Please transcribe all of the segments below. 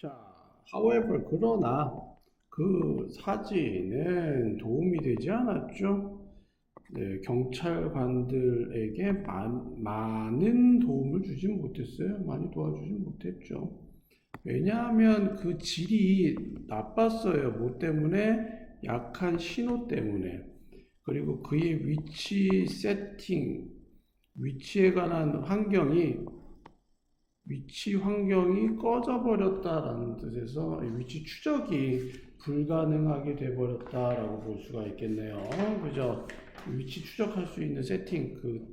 자, however, 그러나 그 사진은 도움이 되지 않았죠. 네, 경찰관들에게 많, 많은 도움을 주진 못했어요. 많이 도와주진 못했죠. 왜냐하면 그 질이 나빴어요. 뭐 때문에? 약한 신호 때문에. 그리고 그의 위치 세팅, 위치에 관한 환경이 위치 환경이 꺼져 버렸다라는 뜻에서 이 위치 추적이 불가능하게 돼 버렸다라고 볼 수가 있겠네요. 그죠? 위치 추적할 수 있는 세팅 그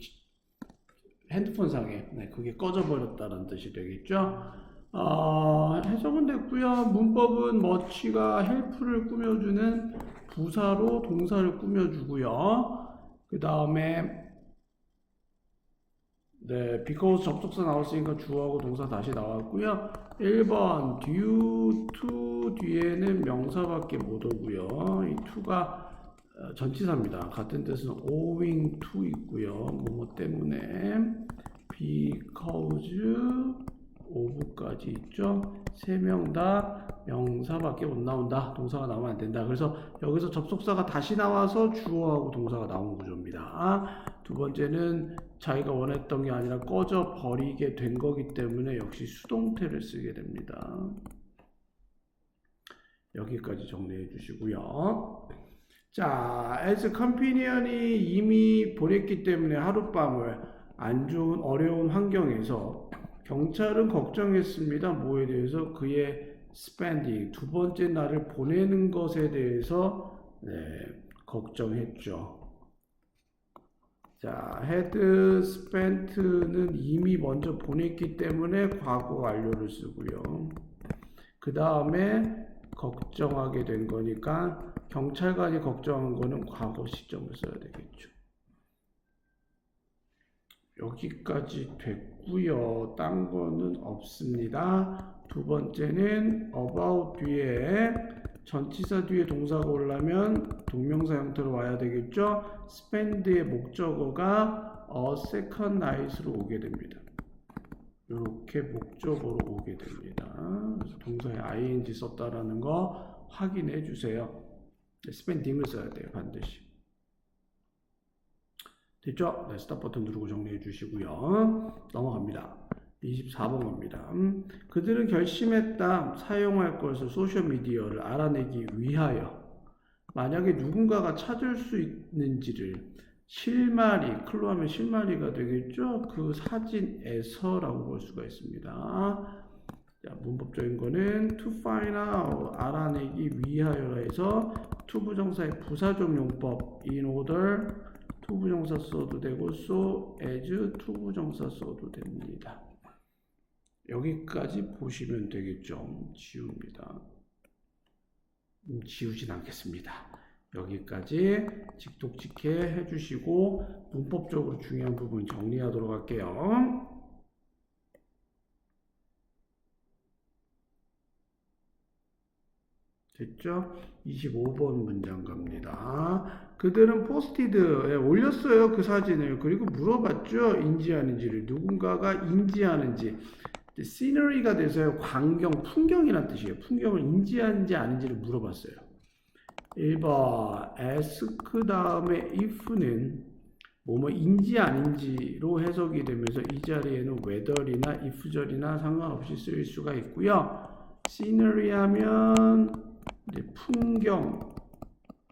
핸드폰 상에 네, 그게 꺼져 버렸다는 뜻이 되겠죠. 어, 해석은 됐고요. 문법은 머치가 헬프를 꾸며주는 부사로 동사를 꾸며주고요. 그 다음에 네, because 접속사 나왔으니까 주어하고 동사 다시 나왔고요. 1번 due to 뒤에는 명사밖에 못 오고요. 이 to가 어, 전치사입니다. 같은 뜻은 owing to 있고요. 뭐뭐 때문에 because of까지 있죠. 세 명 다 명사밖에 못 나온다. 동사가 나오면 안 된다. 그래서 여기서 접속사가 다시 나와서 주어하고 동사가 나온 구조입니다. 두 번째는 자기가 원했던 게 아니라 꺼져 버리게 된 거기 때문에 역시 수동태를 쓰게 됩니다. 여기까지 정리해 주시고요. 자, as companion이 이미 보냈기 때문에 하룻밤을 안 좋은 어려운 환경에서 경찰은 걱정했습니다. 뭐에 대해서 그의 spending 두 번째 날을 보내는 것에 대해서 네, 걱정했죠. 자, had spent는 이미 먼저 보냈기 때문에 과거 완료를 쓰고요. 그 다음에 걱정하게 된 거니까 경찰관이 걱정한 거는 과거 시점을 써야 되겠죠. 여기까지 됐고요. 딴 거는 없습니다. 두 번째는 about 뒤에 전치사 뒤에 동사가 올라면 동명사 형태로 와야 되겠죠. spend의 목적어가 a second night으로 오게 됩니다. 이렇게 목적어로 오게 됩니다. 그래서 동사에 ing 썼다라는 거 확인해 주세요. spending을 써야 돼요, 반드시. 됐죠? 네, 스탑 버튼 누르고 정리해 주시고요. 넘어갑니다. 24번 겁니다. 음, 그들은 결심했다. 사용할 것을 소셜미디어를 알아내기 위하여. 만약에 누군가가 찾을 수 있는지를 실마리, 클로 하면 실마리가 되겠죠? 그 사진에서라고 볼 수가 있습니다. 자, 문법적인 거는 to find out, 알아내기 위하여라 해서 to 부정사의 부사적 용법 in order to 부정사 써도 되고 so as to 부정사 써도 됩니다. 여기까지 보시면 되겠죠. 지웁니다. 음, 지우진 않겠습니다. 여기까지 직독직해 해주시고 문법적으로 중요한 부분 정리하도록 할게요. 됐죠? 25번 문장 갑니다. 그들은 포스티드에 올렸어요. 그 사진을. 그리고 물어봤죠. 인지하는지를. 누군가가 인지하는지. 시너리가 돼서요. 광경, 풍경이란 뜻이에요. 풍경을 인지하는지 아닌지를 물어봤어요. 1번 ask 다음에 if는 뭐뭐 인지 아닌지로 해석이 되면서 이 자리에는 whether이나 if절이나 상관없이 쓰일 수가 있고요. scenery 하면 풍경,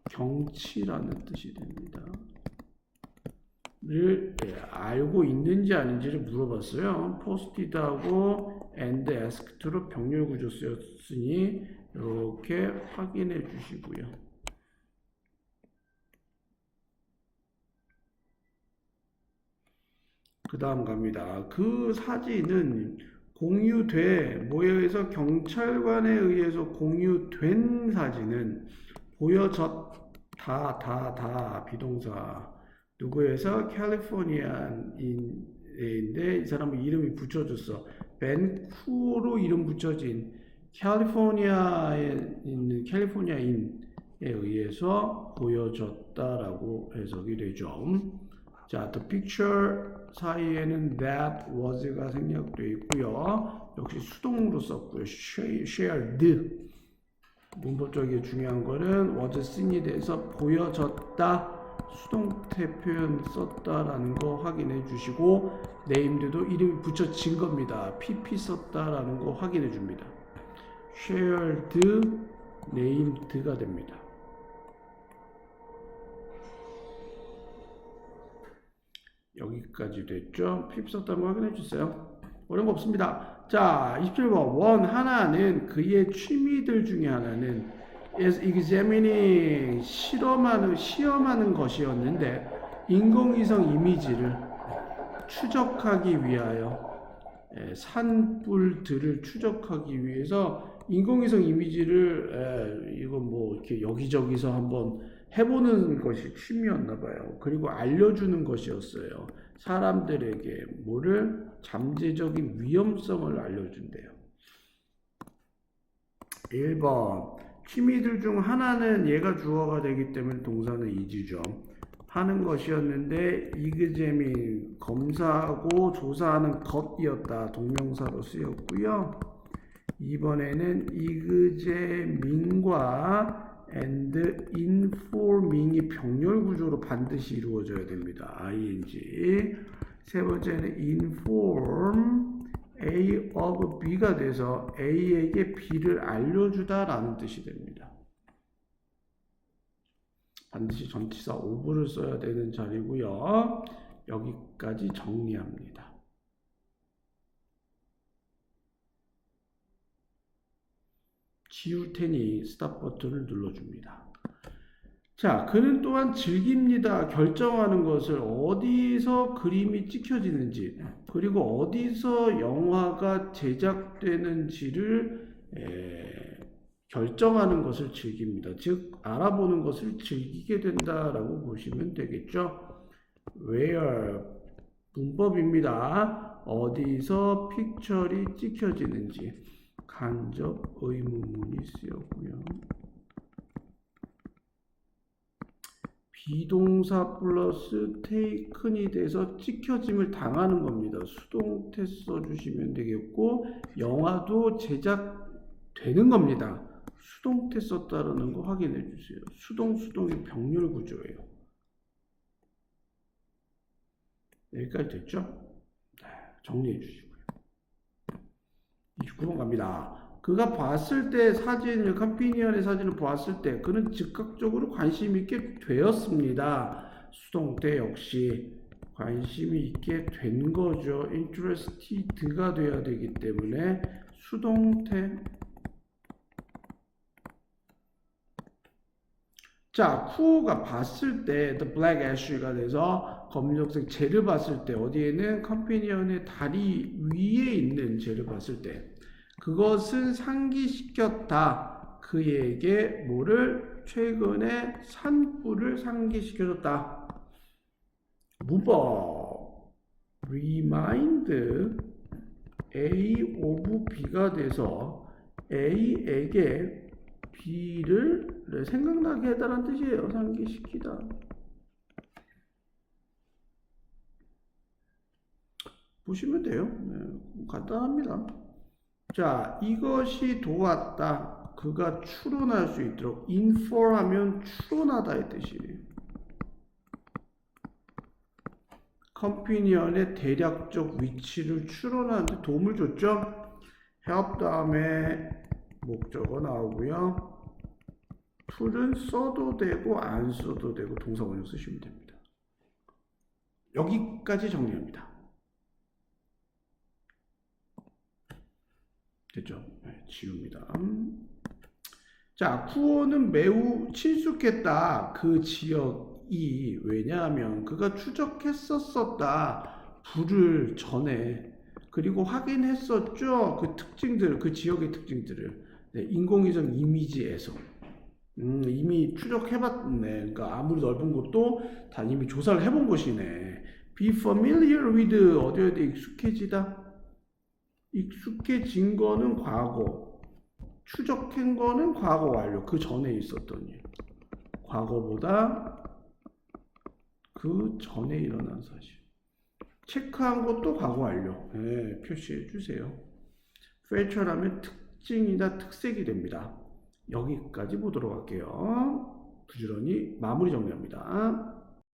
경치라는 뜻이 됩니다. 를 예, 알고 있는지 아닌지를 물어봤어요. 포스티드하고 and asked로 병렬 구조 쓰였으니 이렇게 확인해 주시고요. 그 다음 갑니다. 그 사진은 공유돼 모여에서 경찰관에 의해서 공유된 사진은 보여졌다 다 다 비동사. 누구에서? 캘리포니아인데 이 사람은 이름이 붙여졌어. 벤쿠로 이름 붙여진 캘리포니아에 있는 캘리포니아인에 의해서 보여졌다라고 해석이 되죠. 자, the picture 사이에는 that was가 생략되어 있고요. 역시 수동으로 썼고요. shared 문법적인 중요한 거는 was seen이 돼서 보여졌다 수동태 표현 썼다라는 거 확인해 주시고 named도 이름이 붙여진 겁니다. pp 썼다라는 거 확인해 줍니다. shared named가 됩니다. 여기까지 됐죠? 거 확인해 주세요. 어려운 거 없습니다. 자, 27번. 원 하나는 그의 취미들 중에 하나는 is examining 실험하는 시험하는 것이었는데 인공위성 이미지를 추적하기 위하여 에, 산불들을 추적하기 위해서 인공위성 이미지를 에, 이거 뭐 이렇게 여기저기서 한번 해보는 것이 취미였나 봐요. 그리고 알려주는 것이었어요. 사람들에게 뭐를 잠재적인 위험성을 알려준대요. 1번 취미들 중 하나는 얘가 주어가 되기 때문에 동사는 이지죠. 하는 것이었는데 이그제민 검사하고 조사하는 것이었다. 동명사로 쓰였고요. 이번에는 이그제민과 and informing이 병렬 구조로 반드시 이루어져야 됩니다. ing. 세 번째는 inform A of B가 돼서 A에게 B를 알려주다라는 뜻이 됩니다. 반드시 전치사 of를 써야 되는 자리고요. 여기까지 정리합니다. 지울 테니 스탑 버튼을 눌러줍니다. 자, 그는 또한 즐깁니다. 결정하는 것을 어디서 그림이 찍혀지는지, 그리고 어디서 영화가 제작되는지를 에, 결정하는 것을 즐깁니다. 즉, 알아보는 것을 즐기게 된다라고 보시면 되겠죠. where 문법입니다. 어디서 픽처리 찍혀지는지 간접 의문문이 쓰였고요. 비동사 플러스 taken이 돼서 찍혀짐을 당하는 겁니다. 수동태 써주시면 되겠고 영화도 제작되는 겁니다. 수동태 썼다라는 거 확인해 주세요. 수동 수동의 병렬 구조예요. 여기까지 됐죠? 네, 정리해 주시고요. 29번 갑니다. 그가 봤을 때 사진을 컴피니언의 사진을 보았을 때 그는 즉각적으로 관심 있게 되었습니다. 수동태 역시 관심이 있게 된 거죠. interested가 돼야 되기 때문에 수동태 자, 쿠오가 봤을 때 the black ash가 돼서 검정색 젤을 봤을 때 어디에는 컴피니언의 다리 위에 있는 젤을 봤을 때 그것은 상기시켰다. 그에게 뭐를 최근에 산불을 상기시켜줬다. 문법 remind A of B가 돼서 A에게 B를 생각나게 해달라는 뜻이에요. 상기시키다. 보시면 돼요. 네, 간단합니다. 자, 이것이 도왔다. 그가 추론할 수 있도록 infer 하면 추론하다의 뜻이에요. 컴피니언의 대략적 위치를 추론하는데 도움을 줬죠. help 다음에 목적어 나오고요. 풀은 써도 되고 안 써도 되고 동사 원형 쓰시면 됩니다. 여기까지 정리합니다. 됐죠? 네, 지웁니다. 자, 쿠오는 매우 친숙했다. 그 지역이 왜냐하면 그가 추적했었었다. 불을 전에 그리고 확인했었죠. 그 특징들, 그 지역의 특징들을 네, 인공위성 이미지에서 음, 이미 추적해봤네. 그러니까 아무리 넓은 곳도 다 이미 조사를 해본 것이네. Be familiar with 어디에 대해 익숙해지다. 익숙해진 거는 과거, 추적한 거는 과거 완료. 그 전에 있었던 일. 과거보다 그 전에 일어난 사실. 체크한 것도 과거 완료. 예, 표시해 주세요. feature하면 특징이나 특색이 됩니다. 여기까지 보도록 할게요. 부지런히 마무리 정리합니다.